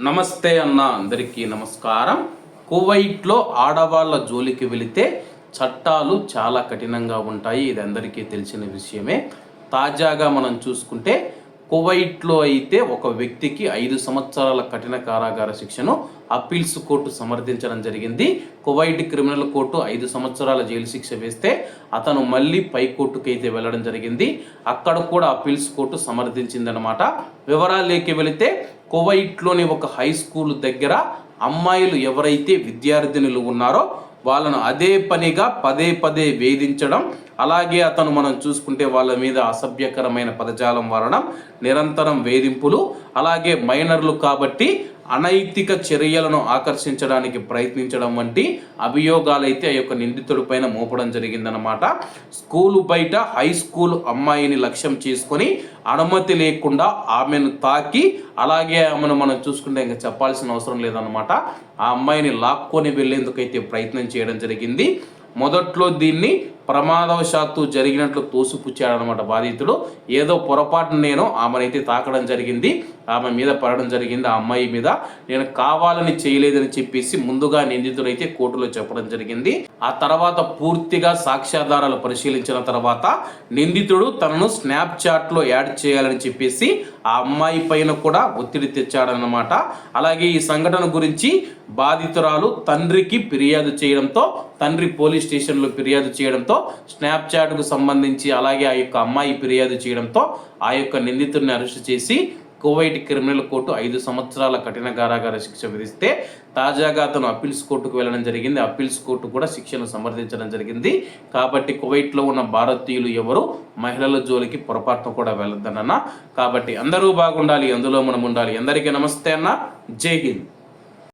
నమస్తే అన్న అందరికీ నమస్కారం. కువైట్లో ఆడవాళ్ళ జోలికి వెళితే చట్టాలు చాలా కఠినంగా ఉంటాయి. ఇది అందరికీ తెలిసిన విషయమే. తాజాగా మనం చూసుకుంటే కువైట్లో అయితే ఒక వ్యక్తికి ఐదు సంవత్సరాల కఠిన కారాగార శిక్షను అప్పీల్స్ కోర్టు సమర్థించడం జరిగింది. కువైట్ క్రిమినల్ కోర్టు ఐదు సంవత్సరాల జైలు శిక్ష వేస్తే అతను మళ్ళీ పై కోర్టుకి అయితే వెళ్ళడం జరిగింది. అక్కడ కూడా అప్పీల్స్ కోర్టు సమర్థించిందనమాట వివరాలేకి వెళితే కువైట్లోని ఒక హై స్కూల్ దగ్గర అమ్మాయిలు ఎవరైతే విద్యార్థినులు ఉన్నారో వాళ్ళను అదే పనిగా పదే పదే వేధించడం అలాగే అతను మనం చూసుకుంటే వాళ్ళ మీద అసభ్యకరమైన పదజాలం వాడడం నిరంతరం వేధింపులు అలాగే మైనర్లు కాబట్టి అనైతిక చర్యలను ఆకర్షించడానికి ప్రయత్నించడం వంటి అభియోగాలైతే ఆ యొక్క నిందితుడి పైన మోపడం జరిగిందనమాట స్కూలు బయట హై స్కూల్ అమ్మాయిని లక్ష్యం చేసుకొని అనుమతి లేకుండా ఆమెను తాకి అలాగే ఆమెను మనం చూసుకుంటే ఇంకా చెప్పాల్సిన అవసరం లేదనమాట ఆ అమ్మాయిని లాక్కొని వెళ్ళేందుకైతే ప్రయత్నం చేయడం జరిగింది. మొదట్లో దీన్ని ప్రమాదవశాత్తు జరిగినట్లు తోసిపుచ్చాడనమాట బాధితుడు. ఏదో పొరపాటు నేను ఆమెనైతే తాకడం జరిగింది ఆమె మీద పడడం జరిగింది ఆ అమ్మాయి మీద. నేను కావాలని చేయలేదని చెప్పేసి ముందుగా నిందితుడైతే కోర్టులో చెప్పడం జరిగింది. ఆ తర్వాత పూర్తిగా సాక్ష్యాధారాలు పరిశీలించిన తర్వాత నిందితుడు తనను స్నాప్చాట్లో యాడ్ చేయాలని చెప్పేసి ఆ అమ్మాయి పైన కూడా ఒత్తిడి తెచ్చాడనమాట అలాగే ఈ సంఘటన గురించి బాధితురాలు తండ్రికి ఫిర్యాదు చేయడంతో తండ్రి పోలీస్ స్టేషన్లో ఫిర్యాదు చేయడంతో స్నాప్చాట్కు సంబంధించి అలాగే ఆ యొక్క అమ్మాయి ఫిర్యాదు చేయడంతో ఆ యొక్క నిందితుడిని అరెస్ట్ చేసి కువైట్ క్రిమినల్ కోర్టు ఐదు సంవత్సరాల కఠిన కారాగార శిక్ష విధిస్తే తాజాగా అతను అప్పీల్స్ కోర్టుకు వెళ్ళడం జరిగింది. అప్పీల్స్ కోర్టు కూడా శిక్షను సమర్థించడం జరిగింది. కాబట్టి కువైట్లో ఉన్న భారతీయులు ఎవరు? మహిళల జోలికి పొరపాటును కూడా వెళ్ళొద్దన్న కాబట్టి అందరూ బాగుండాలి అందులో మనం ఉండాలి. అందరికీ నమస్తే అన్న. జై హింద్.